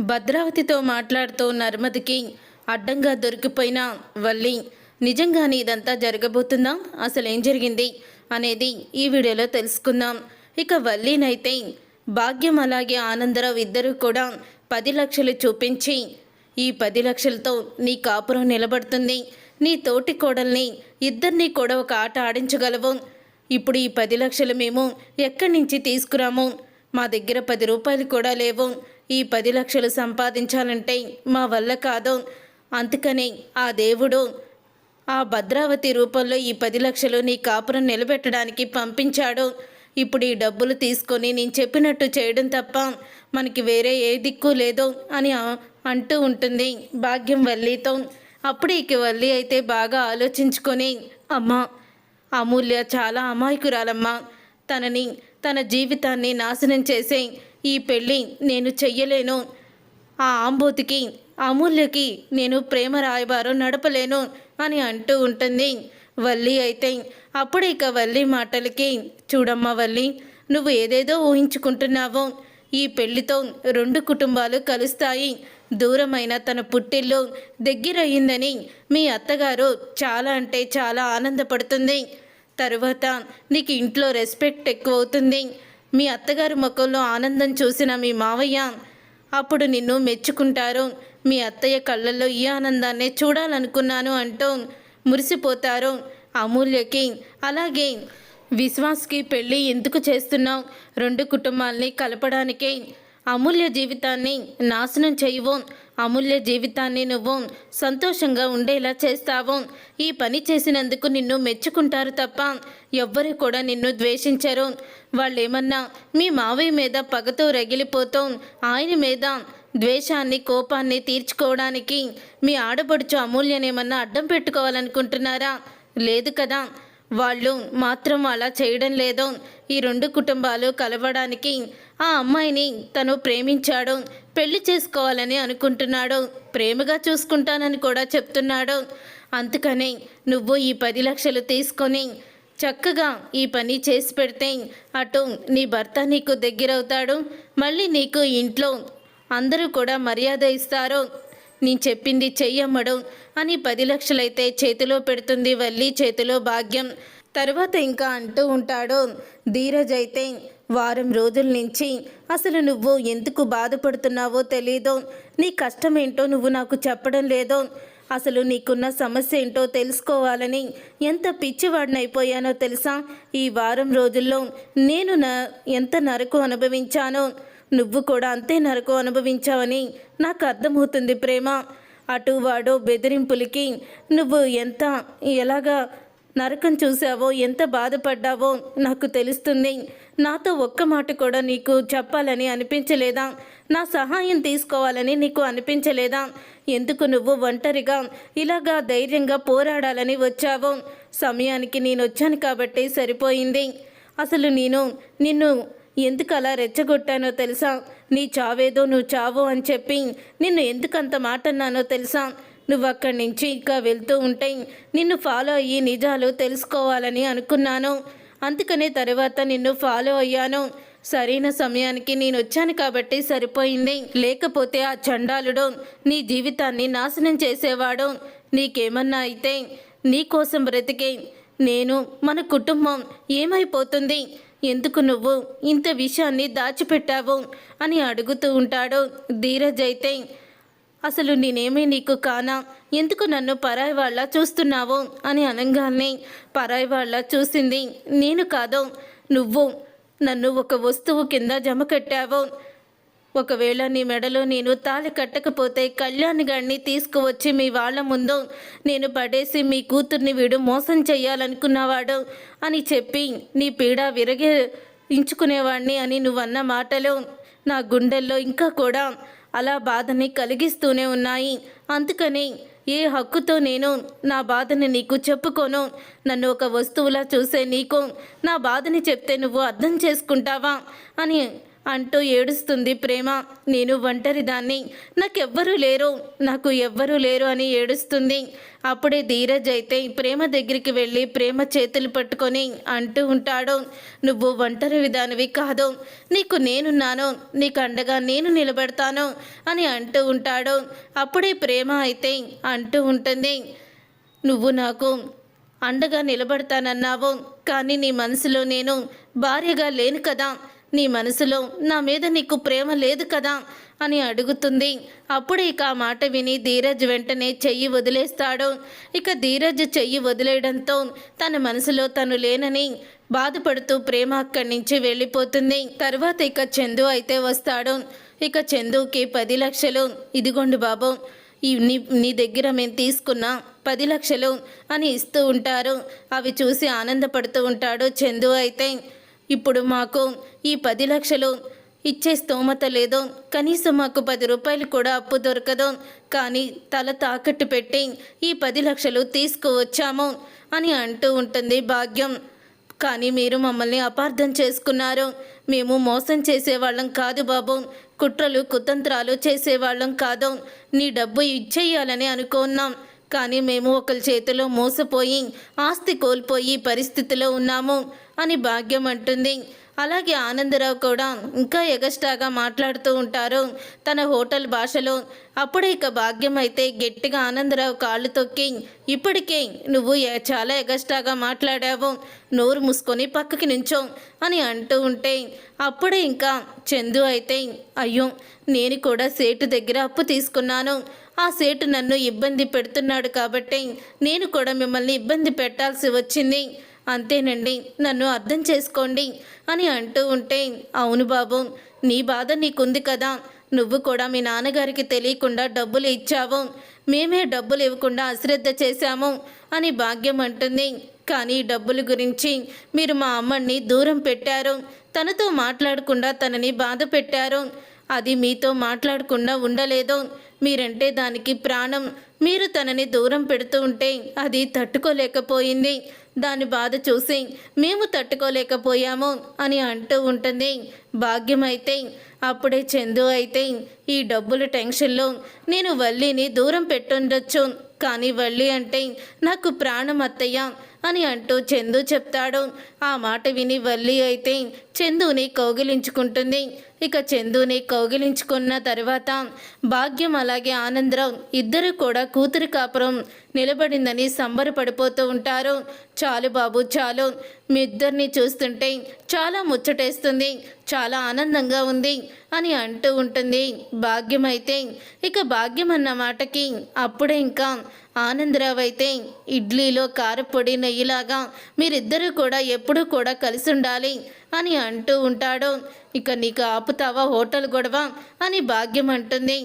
భద్రావతితో మాట్లాడుతూ నర్మదికి అడ్డంగా దొరికిపోయిన వల్లి నిజంగానే ఇదంతా జరగబోతుందా? అసలు ఏం జరిగింది? అనేది ఈ వీడియోలో తెలుసుకుందాం. ఇక వల్లినైతే భాగ్యం అలాగే ఆనందరావు ఇద్దరు కూడా పది లక్షలు చూపించి ఈ పది లక్షలతో నీ కాపురం నిలబడుతుంది. నీ తోటి కోడల్ని ఇద్దరినీ కూడా ఒక ఆట ఆడించగలవు. ఇప్పుడు ఈ పది లక్షలు మేము ఎక్కడి నుంచి తీసుకురాము? మా దగ్గర పది రూపాయలు కూడా లేవు. ఈ పది లక్షలు సంపాదించాలంటే మా వల్ల కాదు. అందుకని ఆ దేవుడు ఆ భద్రావతి రూపంలో ఈ పది లక్షలు నీ కాపురం నిలబెట్టడానికి పంపించాడు. ఇప్పుడు ఈ డబ్బులు తీసుకొని నేను చెప్పినట్టు చేయడం తప్ప మనకి వేరే ఏ దిక్కు లేదు అని అంటూ ఉంటుంది భాగ్యం వల్లితో. అప్పుడు ఇక వల్లి అయితే బాగా ఆలోచించుకొని అమ్మా అమూల్య చాలా అమాయకురాలమ్మా. తనని తన జీవితాన్ని నాశనం చేసే ఈ పెళ్ళి నేను చెయ్యలేను. ఆ ఆంబోతికి అమూల్యకి నేను ప్రేమ రాయబారం నడపలేను అని అంటూ ఉంటుంది. వల్లి అయితే అప్పుడు ఇక వల్లి మాటలకి చూడమ్మా వల్లి నువ్వు ఏదేదో ఊహించుకుంటున్నావో. ఈ పెళ్ళితో రెండు కుటుంబాలు కలుస్తాయి. దూరమైన తన పుట్టిల్లు దగ్గరయ్యిందని మీ అత్తగారు చాలా అంటే చాలా ఆనందపడుతుంది. తరువాత నీకు ఇంట్లో రెస్పెక్ట్ ఎక్కువ అవుతుంది మీ అత్తగారి ముఖంలో ఆనందం చూసిన మీ మావయ్య అప్పుడు నిన్ను మెచ్చుకుంటారు. మీ అత్తయ్య కళ్ళల్లో ఈ ఆనందాన్నే చూడాలనుకున్నాను అంటూ మురిసిపోతారు. అమూల్యకి అలాగే విశ్వాస్కి పెళ్ళి ఎందుకు చేస్తున్నావు? రెండు కుటుంబాల్ని కలపడానికే అమూల్య జీవితాన్ని నాశనం చేయవు. అమూల్య జీవితాన్ని నువ్వు సంతోషంగా ఉండేలా చేస్తావు. ఈ పని చేసినందుకు నిన్ను మెచ్చుకుంటారు తప్ప ఎవ్వరు కూడా నిన్ను ద్వేషించరు. వాళ్ళేమన్నా మీ మావయ్య మీద పగతో రగిలిపోతూ ఆయన మీద ద్వేషాన్ని కోపాన్ని తీర్చుకోవడానికి మీ ఆడపడుచు అమూల్యనేమన్నా అడ్డం పెట్టుకోవాలనుకుంటున్నారా? లేదు కదా. వాళ్ళు మాత్రం అలా చేయడం లేదు ఈ రెండు కుటుంబాలు కలవడానికి ఆ అమ్మాయిని తను ప్రేమించాడు పెళ్ళి చేసుకోవాలని అనుకుంటున్నాడు ప్రేమగా చూసుకుంటానని కూడా చెప్తున్నాడు. అందుకని నువ్వు ఈ పది లక్షలు తీసుకొని చక్కగా ఈ పని చేసి పెడితే అటు నీ భర్త నీకు దగ్గరవుతాడు మళ్ళీ నీకు ఇంట్లో అందరూ కూడా మర్యాద ఇస్తారు. నేను చెప్పింది చెయ్యమ్మడం అని పది లక్షలైతే చేతిలో పెడుతుంది వల్లి చేతిలో భాగ్యం. తర్వాత ఇంకా అంటూ ఉంటాడు. ధీరజ్ అయితే వారం రోజుల నుంచి అసలు నువ్వు ఎందుకు బాధపడుతున్నావో తెలీదు. నీ కష్టం ఏంటో నువ్వు నాకు చెప్పడం లేదో. అసలు నీకున్న సమస్య ఏంటో తెలుసుకోవాలని ఎంత పిచ్చివాడినైపోయానో తెలుసా? ఈ వారం రోజుల్లో నేను నా ఎంత నరకు అనుభవించానో? నువ్వు కూడా అంతే నరకు అనుభవించావని నాకు అర్థమవుతుంది ప్రేమ. అటు వాడో బెదిరింపులకి నువ్వు ఎంత ఎలాగా నరకం చూసావో ఎంత బాధపడ్డావో నాకు తెలుస్తుంది. నాతో ఒక్క మాట కూడా నీకు చెప్పాలని అనిపించలేదా? నా సహాయం తీసుకోవాలని నీకు అనిపించలేదా? ఎందుకు నువ్వు ఒంటరిగా ఇలాగా ధైర్యంగా పోరాడాలని వచ్చావో? సమయానికి నేను వచ్చాను కాబట్టి సరిపోయింది. అసలు నేను నిన్ను ఎందుకు అలా రెచ్చగొట్టానో తెలుసా? నీ చావేదో నువ్వు చావు అని చెప్పి నిన్ను ఎందుకంత మాట అన్నానో తెలుసా? నువ్వు అక్కడి నుంచి ఇంకా వెళ్తూ ఉంటే నిన్ను ఫాలో అయ్యి నిజాలు తెలుసుకోవాలని అనుకున్నాను. అందుకనే తర్వాత నిన్ను ఫాలో అయ్యాను. సరైన సమయానికి నేను వచ్చాను కాబట్టి సరిపోయింది. లేకపోతే ఆ చండాలుడు నీ జీవితాన్ని నాశనం చేసేవాడు. నీకేమన్నా అయితే నీ కోసం బ్రతికే నేను మన కుటుంబం ఏమైపోతుంది? ఎందుకు నువ్వు ఇంత విషయాన్ని దాచిపెట్టావు అని అడుగుతూ ఉంటాడు ధీరజ్ అయితే. అసలు నేనేమీ నీకు కానా? ఎందుకు నన్ను పరాయి వాళ్ళ చూస్తున్నావు? అని అనగానే పరాయి వాళ్ళ చూసింది. నేను కాదు నువ్వు నన్ను ఒక వస్తువు కింద జమ కట్టావు. ఒకవేళ నీ మెడలో నేను తాళి కట్టకపోతే కళ్యాణ్ గారిని తీసుకువచ్చి మీ వాళ్ళ ముందు నేను పడేసి మీ కూతుర్ని వీడు మోసం చెయ్యాలనుకున్నవాడు అని చెప్పి నీ పీడ విరగే ఇంచుకునేవాడిని అని నువ్వన్న మాటలు నా గుండెల్లో ఇంకా కూడా అలా బాధని కలిగిస్తూనే ఉన్నాయి. అందుకని ఏ హక్కుతో నేను నా బాధని నీకు చెప్పుకోను? నన్ను ఒక వస్తువులా చూసే నీకు నా బాధని చెప్తే నువ్వు అర్థం చేసుకుంటావా? అని అంటూ ఏడుస్తుంది ప్రేమ. నేను ఒంటరిదాన్ని. నాకెవ్వరూ లేరు. నాకు ఎవ్వరూ లేరు అని ఏడుస్తుంది. అప్పుడే ధీరజ్ అయితే ప్రేమ దగ్గరికి వెళ్ళి ప్రేమ చేతులు పట్టుకొని అంటూ ఉంటాడు. నువ్వు ఒంటరి విధానివి కాదు. నీకు నేనున్నాను. నీకు అండగా నేను నిలబెడతాను అని అంటూ ఉంటాడు. అప్పుడే ప్రేమ అయితే అంటూ ఉంటుంది. నువ్వు నాకు అండగా నిలబడతానన్నావు. కానీ నీ మనసులో నేను భార్యగా లేను కదా. నీ మనసులో నా మీద నీకు ప్రేమ లేదు కదా? అని అడుగుతుంది. అప్పుడు ఇక ఆ మాట విని ధీరజ్ వెంటనే చెయ్యి వదిలేస్తాడు. ఇక ధీరజ్ చెయ్యి వదిలేయడంతో తన మనసులో తను లేనని బాధపడుతూ ప్రేమ అక్కడి నుంచి వెళ్ళిపోతుంది. తర్వాత ఇక చందు అయితే వస్తాడు. ఇక చందుకి పది లక్షలు. ఇదిగోండి బాబు ఈ నీ నీ దగ్గర మేము తీసుకున్న పది లక్షలు అని ఇస్తూ ఉంటారు. అవి చూసి ఆనందపడుతూ ఉంటాడు చందు అయితే. ఇప్పుడు మాకు ఈ పది లక్షలు ఇచ్చే స్తోమత లేదు. కనీసం మాకు పది రూపాయలు కూడా అప్పు దొరకదు. కానీ తల తాకట్టు పెట్టి ఈ పది లక్షలు తీసుకువచ్చాము అని అంటూ ఉంటుంది భాగ్యం. కానీ మీరు మమ్మల్ని అపార్థం చేసుకున్నారు. మేము మోసం చేసేవాళ్ళం కాదు బాబు. కుట్రలు కుతంత్రాలు చేసేవాళ్ళం కాదు. నీ డబ్బు ఇచ్చేయాలని అనుకున్నాం. కానీ మేము ఒకరి చేతిలో మోసపోయి ఆస్తి కోల్పోయి పరిస్థితిలో ఉన్నాము అని భాగ్యం అంటుంది. అలాగే ఆనందరావు కూడా ఇంకా ఎగస్ట్రాగా మాట్లాడుతూ ఉంటారు తన హోటల్ భాషలో. అప్పుడే ఇక భాగ్యం అయితే గట్టిగా ఆనందరావు కాళ్ళు తొక్కి ఇప్పటికే నువ్వు చాలా ఎగస్ట్రాగా మాట్లాడావు నోరు మూసుకొని పక్కకి నుంచో అని అంటూ ఉంటే అప్పుడే ఇంకా చందు అయితే అయ్యో నేను కూడా సేటు దగ్గర అప్పు తీసుకున్నాను ఆ సేటు నన్ను ఇబ్బంది పెడుతున్నాడు కాబట్టి నేను కూడా మిమ్మల్ని ఇబ్బంది పెట్టాల్సి వచ్చింది. అంతేనండి నన్ను అర్థం చేసుకోండి అని అంటూ ఉంటే అవును బాబు నీ బాధ నీకుంది కదా. నువ్వు కూడా మీ నాన్నగారికి తెలియకుండా డబ్బులు ఇచ్చావు. మేమే డబ్బులు ఇవ్వకుండా అశ్రద్ధ చేశాము అని భాగ్యం అంటుంది. కానీ డబ్బుల గురించి మీరు మా అమ్మని దూరం పెట్టారు. తనతో మాట్లాడకుండా తనని బాధ పెట్టారు. అది మీతో మాట్లాడకుండా ఉండలేదు. మీరంటే దానికి ప్రాణం. మీరు తనని దూరం పెడుతూ ఉంటే అది తట్టుకోలేకపోయింది. దాని బాధ చూసి మేము తట్టుకోలేకపోయాము అని అంటూ ఉంటుంది. భాగ్యం అప్పుడే చందు అయితే ఈ డబ్బుల టెన్షన్లో నేను వల్లిని దూరం పెట్టుండొచ్చు. కానీ వల్లి అంటే నాకు ప్రాణం అత్తయ్య అని అంటూ చందు చెప్తాడు. ఆ మాట విని వల్లి అయితే చందుని కౌగిలించుకుంటుంది. ఇక చందుని కౌగిలించుకున్న తర్వాత భాగ్యం అలాగే ఆనందరావు ఇద్దరు కూడా కూతురి కాపురం నిలబడిందని సంబరపడిపోతూ ఉంటారు. చాలు బాబు చాలు. మీ ఇద్దరిని చూస్తుంటే చాలా ముచ్చటేస్తుంది చాలా ఆనందంగా ఉంది అని అంటూ ఉంటుంది. భాగ్యం అయితే ఇక భాగ్యం అన్న మాటకి అప్పుడే ఇంకా ఆనందరావు అయితే ఇడ్లీలో కారపొడి నెయ్యిలాగా మీరిద్దరూ కూడా ఎప్పుడూ కూడా కలిసి ఉండాలి అని అంటూ ఉంటాడు. ఇక నీకు ఆపుతావా హోటల్ గొడవ అని భాగ్యం అంటుంది.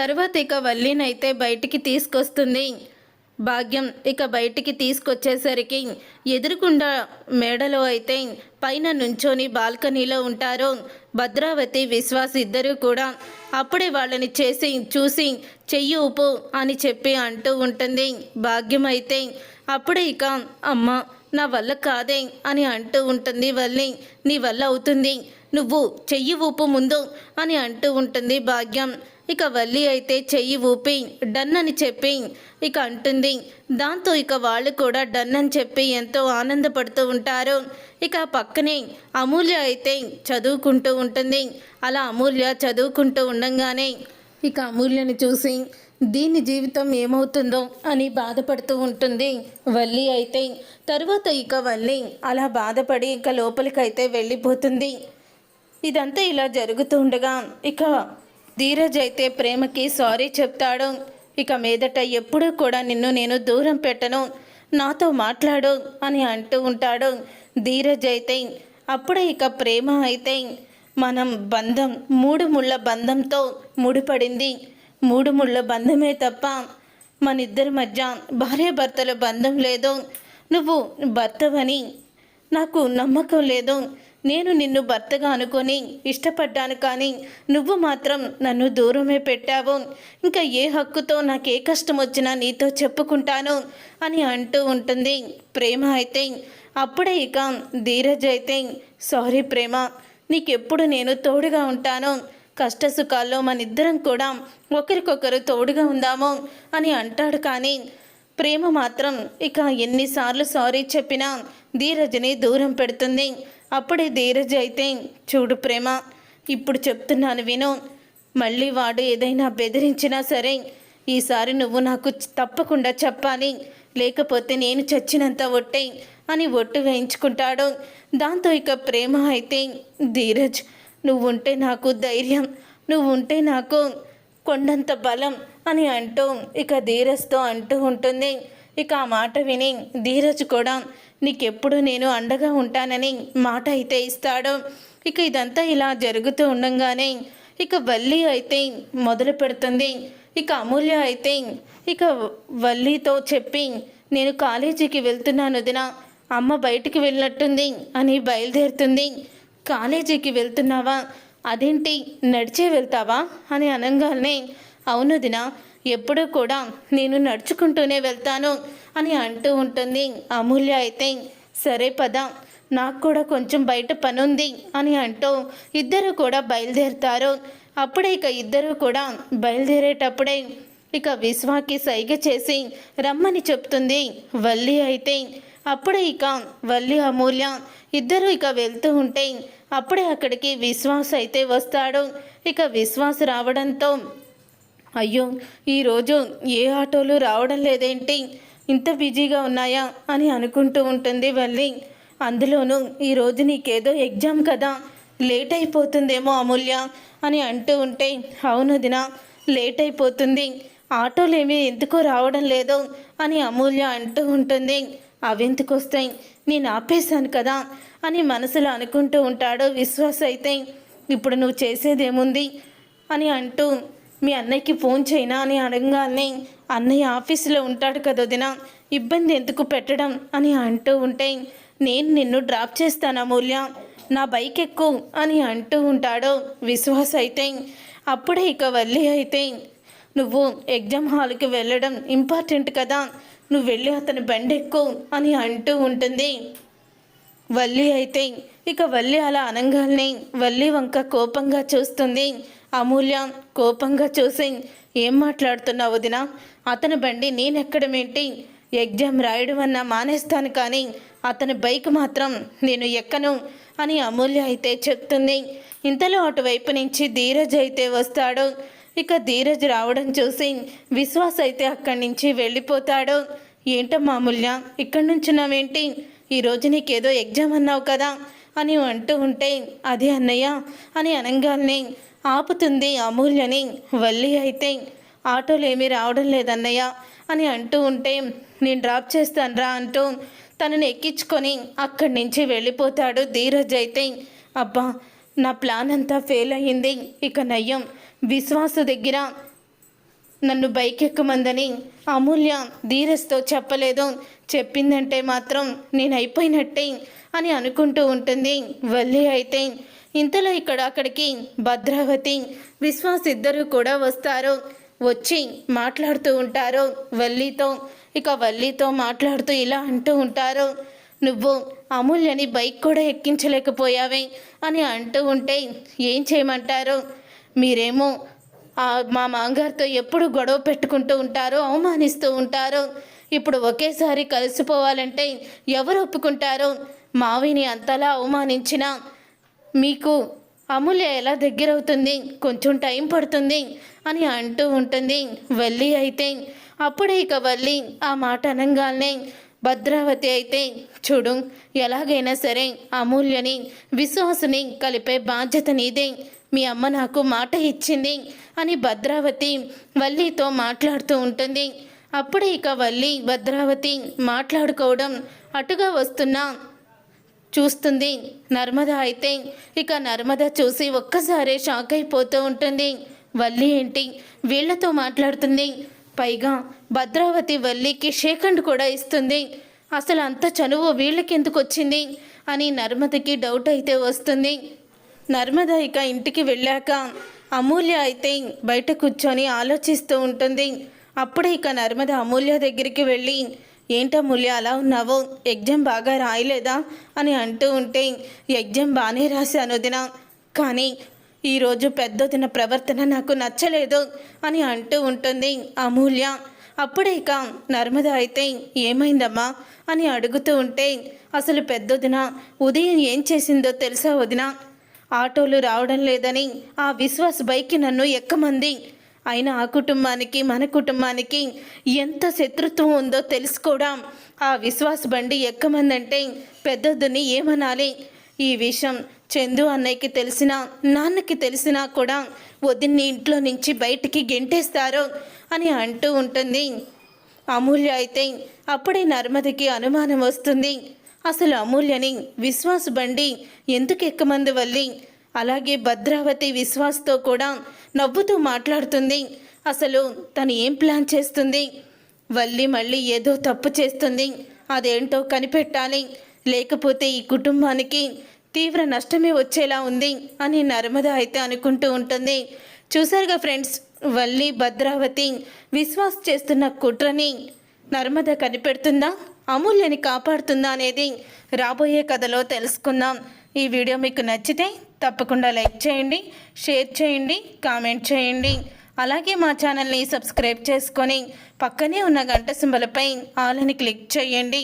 తర్వాత ఇక వల్లినైతే బయటికి తీసుకొస్తుంది. భాగ్యం ఇక బయటికి తీసుకొచ్చేసరికి ఎదురుకుండా మేడలో అయితే పైన నుంచొని బాల్కనీలో ఉంటారు. భద్రావతి విశ్వాస్ ఇద్దరూ కూడా అప్పుడే వాళ్ళని చేసి చూసి చెయ్యి ఊపు అని చెప్పి అంటూ ఉంటుంది. భాగ్యం అయితే అప్పుడే ఇక అమ్మ నా వల్ల కాదే అని అంటూ ఉంటుంది. వల్లి నీ వల్ల అవుతుంది. నువ్వు చెయ్యి ఊపు ముందు అని అంటూ ఉంటుంది భాగ్యం. ఇక వల్లి అయితే చెయ్యి ఊపి డన్ అని చెప్పి ఇక అంటుంది. దాంతో ఇక వాళ్ళు కూడా డన్ అని చెప్పి ఎంతో ఆనందపడుతూ ఉంటారు. ఇక పక్కనే అమూల్య అయితే చదువుకుంటూ ఉంటుంది. అలా అమూల్య చదువుకుంటూ ఉండగానే ఇక అమూల్యని చూసి దీని జీవితం ఏమవుతుందో? అని బాధపడుతూ ఉంటుంది వల్లి అయితే. తరువాత ఇక వల్లి అలా బాధపడి ఇక లోపలికైతే వెళ్ళిపోతుంది. ఇదంతా ఇలా జరుగుతూ ఉండగా ఇక ధీరజ్ అయితే ప్రేమకి సారీ చెప్తాడు. ఇక మీదట ఎప్పుడూ కూడా నిన్ను నేను దూరం పెట్టను. నాతో మాట్లాడు అని అంటూ ఉంటాడు. ధీరజ్ అయితే అప్పుడే ఇక ప్రేమ అయితే మనం బంధం మూడు ముళ్ళ బంధంతో ముడిపడింది. మూడు ముళ్ళ బంధమే తప్ప మన ఇద్దరి మధ్య భార్యాభర్తల బంధం లేదు. నువ్వు భర్తవని నాకు నమ్మకం లేదు. నేను నిన్ను భర్తగా అనుకొని ఇష్టపడ్డాను కానీ నువ్వు మాత్రం నన్ను దూరమే పెట్టావు. ఇంకా ఏ హక్కుతో నాకు ఏ కష్టం వచ్చినా నీతో చెప్పుకుంటాను అని అంటూ ఉంటుంది. ప్రేమ అయితే అప్పుడే ఇక ధీరజ్ అయితే సారీ ప్రేమ నీకెప్పుడు నేను తోడుగా ఉంటాను. కష్ట సుఖాల్లో మన ఇద్దరం కూడా ఒకరికొకరు తోడుగా ఉందాము అని అంటాడు కానీ ప్రేమ మాత్రం ఇక ఎన్నిసార్లు సారీ చెప్పినా ధీరజ్ని దూరం పెడుతుంది. అప్పుడే ధీరజ్ అయితే చూడు ప్రేమ ఇప్పుడు చెప్తున్నాను విను. మళ్ళీ వాడు ఏదైనా బెదిరించినా సరే ఈసారి నువ్వు నాకు తప్పకుండా చెప్పాలి. లేకపోతే నేను చచ్చినంత ఒట్టే అని ఒట్టు వేయించుకుంటాడు. దాంతో ఇక ప్రేమ అయితే ధీరజ్ నువ్వుంటే నాకు ధైర్యం నువ్వుంటే నాకు కొండంత బలం అని అంటూ ఇక ధీరజ్తో అంటూ ఉంటుంది. ఇక ఆ మాట విని ధీరజ్ కూడా నీకెప్పుడు నేను అండగా ఉంటానని మాట అయితే ఇస్తాడు. ఇక ఇదంతా ఇలా జరుగుతూ ఉండంగానే ఇక వల్లి అయితే మొదలు పెడుతుంది. ఇక అమూల్య అయితే ఇక వల్లితో చెప్పి నేను కాలేజీకి వెళ్తున్నాను వదిన. అమ్మ బయటికి వెళ్ళినట్టుంది అని బయలుదేరుతుంది. కాలేజీకి వెళ్తున్నావా? అదేంటి? నడిచే వెళ్తావా? అని అనగానే అవును దినా ఎప్పుడూ కూడా నేను నడుచుకుంటూనే వెళ్తాను. అని అంటూ ఉంటుంది. అమూల్య అయితే సరే పద నాకు కూడా కొంచెం బయట పని ఉంది అని అంటూ ఇద్దరు కూడా బయలుదేరుతారు. అప్పుడే ఇక ఇద్దరు కూడా బయలుదేరేటప్పుడే ఇక విశ్వాకి సైగ చేసి రమ్మని చెప్తుంది. వల్లి అయితే అప్పుడే ఇక వల్లి అమూల్య ఇద్దరు ఇక వెళ్తూ ఉంటే అప్పుడే అక్కడికి విశ్వాస్ అయితే వస్తాడు. ఇక విశ్వాస్ రావడంతో అయ్యో ఈరోజు ఏ ఆటోలు రావడం లేదేంటి? ఇంత బిజీగా ఉన్నాయా అని అనుకుంటూ ఉంటుంది వల్లి. అందులోనూ ఈరోజు నీకేదో ఎగ్జామ్ కదా లేట్ అయిపోతుందేమో అమూల్య అని అంటూ ఉంటే అవును దినా లేట్ అయిపోతుంది ఆటోలు ఎందుకో రావడం లేదు అని అమూల్య అంటూ ఉంటుంది. అవెందుకు వస్తాయి నేను ఆపేశాను కదా అని మనసులో అనుకుంటూ ఉంటాడు విశ్వాస్ అయితే ఇప్పుడు నువ్వు చేసేదేముంది అని అంటూ మీ అన్నయ్యకి ఫోన్ చేయనా అని అడగానే అన్నయ్య ఆఫీసులో ఉంటాడు కదా వదినా ఇబ్బంది ఎందుకు పెట్టడం అని అంటూ ఉంటే నేను నిన్ను డ్రాప్ చేస్తాను అమూల్య నా బైక్ ఎక్కు అని అంటూ ఉంటాడు విశ్వాస్ అయితే అప్పుడే ఇక వల్లి అయితే నువ్వు ఎగ్జామ్ హాల్కి వెళ్ళడం ఇంపార్టెంట్ కదా నువ్వు వెళ్ళి అతని బండి ఎక్కు అని అంటూ ఉంటుంది. వల్లి అయితే ఇక వల్లి అలా అనంగాల్ని వల్లి వంక కోపంగా చూస్తుంది. అమూల్య కోపంగా చూసి ఏం మాట్లాడుతున్నావు వదినా? అతని బండి నేనెక్కడమేంటి? ఎగ్జామ్ రాయడం అన్నా మానేస్తాను కానీ అతని బైక్ మాత్రం నేను ఎక్కను అని అమూల్య అయితే చెప్తుంది. ఇంతలో అటువైపు నుంచి ధీరజ్ అయితే వస్తాడు. ఇక ధీరజ్ రావడం చూసి విశ్వాస్ అయితే అక్కడి నుంచి వెళ్ళిపోతాడు. ఏంటమ్మా అమూల్య? ఇక్కడి నుంచి నావేంటి ఈరోజు నీకేదో ఎగ్జామ్ అన్నావు కదా అని అంటూ ఉంటే అదే అన్నయ్య అని అనగానే ఆపుతుంది అమూల్యని వల్లి అయితే ఆటోలు రావడం లేదన్నయ్య అని అంటూ ఉంటే నేను డ్రాప్ చేస్తానరా అంటూ తనని ఎక్కించుకొని అక్కడి నుంచి వెళ్ళిపోతాడు ధీరజ్ అయితే. అబ్బా నా ప్లాన్ అంతా ఫెయిల్ అయ్యింది. ఇక నయ్యం విశ్వాస దగ్గర నన్ను బైక్ ఎక్కమందని అమూల్య ధీరస్తో చెప్పలేదు. చెప్పిందంటే మాత్రం నేను అయిపోయినట్టే అని అనుకుంటూ ఉంటుంది. వల్లి అయితే ఇంతలో ఇక్కడ అక్కడికి భద్రావతి విశ్వాస్ ఇద్దరు కూడా వస్తారు. వచ్చి మాట్లాడుతూ ఉంటారు. వల్లితో ఇక వల్లితో మాట్లాడుతూ ఇలా అంటూ ఉంటారు. నువ్వు అమూల్యని బైక్ కూడా ఎక్కించలేకపోయావే అని అంటూ ఉంటే ఏం చేయమంటారు? మీరేమో మా మామగారితో ఎప్పుడు గొడవ పెట్టుకుంటూ ఉంటారో అవమానిస్తూ ఉంటారో ఇప్పుడు ఒకేసారి కలిసిపోవాలంటే ఎవరు ఒప్పుకుంటారో? మావిని అంతలా అవమానించినా మీకు అమూల్య ఎలా దగ్గరవుతుంది? కొంచెం టైం పడుతుంది అని అంటూ ఉంటుంది వల్లి అయితే. అప్పుడే ఇక వల్లి ఆ మాట అనగానే భద్రావతి అయితే చూడు ఎలాగైనా సరే అమూల్యని విశ్వాసుని కలిపే బాధ్యత నీదే. మీ అమ్మ నాకు మాట ఇచ్చింది అని భద్రావతి వల్లితో మాట్లాడుతూ ఉంటుంది. అప్పుడే ఇక వల్లి భద్రావతి మాట్లాడుకోవడం అటుగా వస్తున్న చూస్తుంది. నర్మద అయితే ఇక నర్మద చూసి ఒక్కసారే షాక్ అయిపోతూ ఉంటుంది. వల్లి ఏంటి? వీళ్ళతో మాట్లాడుతుంది. పైగా భద్రావతి వల్లికి షేకండ్ కూడా ఇస్తుంది. అసలు అంత చనువు వీళ్ళకి ఎందుకు వచ్చింది అని నర్మదకి డౌట్ అయితే వస్తుంది. నర్మద ఇక ఇంటికి వెళ్ళాక అమూల్య అయితే బయట కూర్చొని ఆలోచిస్తూ ఉంటుంది. అప్పుడే ఇక నర్మద అమూల్య దగ్గరికి వెళ్ళి ఏంటమూల్య అలా ఉన్నావు? ఎగ్జామ్ బాగా రాయలేదా? అని అంటూ ఉంటే ఎగ్జామ్ బాగానే రాశాను వదిన కానీ ఈరోజు పెద్దదిన ప్రవర్తన నాకు నచ్చలేదు అని అంటూ ఉంటుంది అమూల్య. అప్పుడే ఇక నర్మద అయితే ఏమైందమ్మా? అని అడుగుతూ ఉంటే అసలు పెద్దొదిన ఉదయం ఏం చేసిందో తెలుసా వదినా? ఆటోలు రావడం లేదని ఆ విశ్వాస్ బైక్కి నన్ను ఎక్కమంది. అయినా ఆ కుటుంబానికి మన కుటుంబానికి ఎంత శత్రుత్వం ఉందో తెలుసుకోవడం ఆ విశ్వాస్ బండి ఎక్కమందంటే పెద్దొద్దుని ఏమనాలి? ఈ విషయం చందు అన్నయ్యకి తెలిసినా నాన్నకి తెలిసినా కూడా వదిన్ని ఇంట్లో నుంచి బయటికి గెంటేస్తారు అని అంటూ ఉంటుంది. అమూల్య అయితే అప్పుడే నర్మదకి అనుమానం వస్తుంది. అసలు అమూల్యని విశ్వాస్ బండి ఎందుకు ఎక్కమంది వల్లి? అలాగే భద్రావతి విశ్వాస్తో కూడా నవ్వుతూ మాట్లాడుతుంది. అసలు తను ఏం ప్లాన్ చేస్తుంది? వల్లి మళ్ళీ ఏదో తప్పు చేస్తుంది. అదేంటో కనిపెట్టాలి. లేకపోతే ఈ కుటుంబానికి తీవ్ర నష్టమే వచ్చేలా ఉంది అని నర్మద అయితే అనుకుంటూ ఉంటుంది. చూసారుగా ఫ్రెండ్స్ వల్లి భద్రావతి విశ్వాస్ చేస్తున్న కుట్రని నర్మద కనిపెడుతుందా? అమూల్యని కాపాడుతుందా అనేది రాబోయే కథలో తెలుసుకుందాం. ఈ వీడియో మీకు నచ్చితే తప్పకుండా లైక్ చేయండి షేర్ చేయండి కామెంట్ చేయండి. అలాగే మా ఛానల్ని సబ్స్క్రైబ్ చేసుకొని పక్కనే ఉన్న గంట సింబలపై ఆల్ క్లిక్ చేయండి.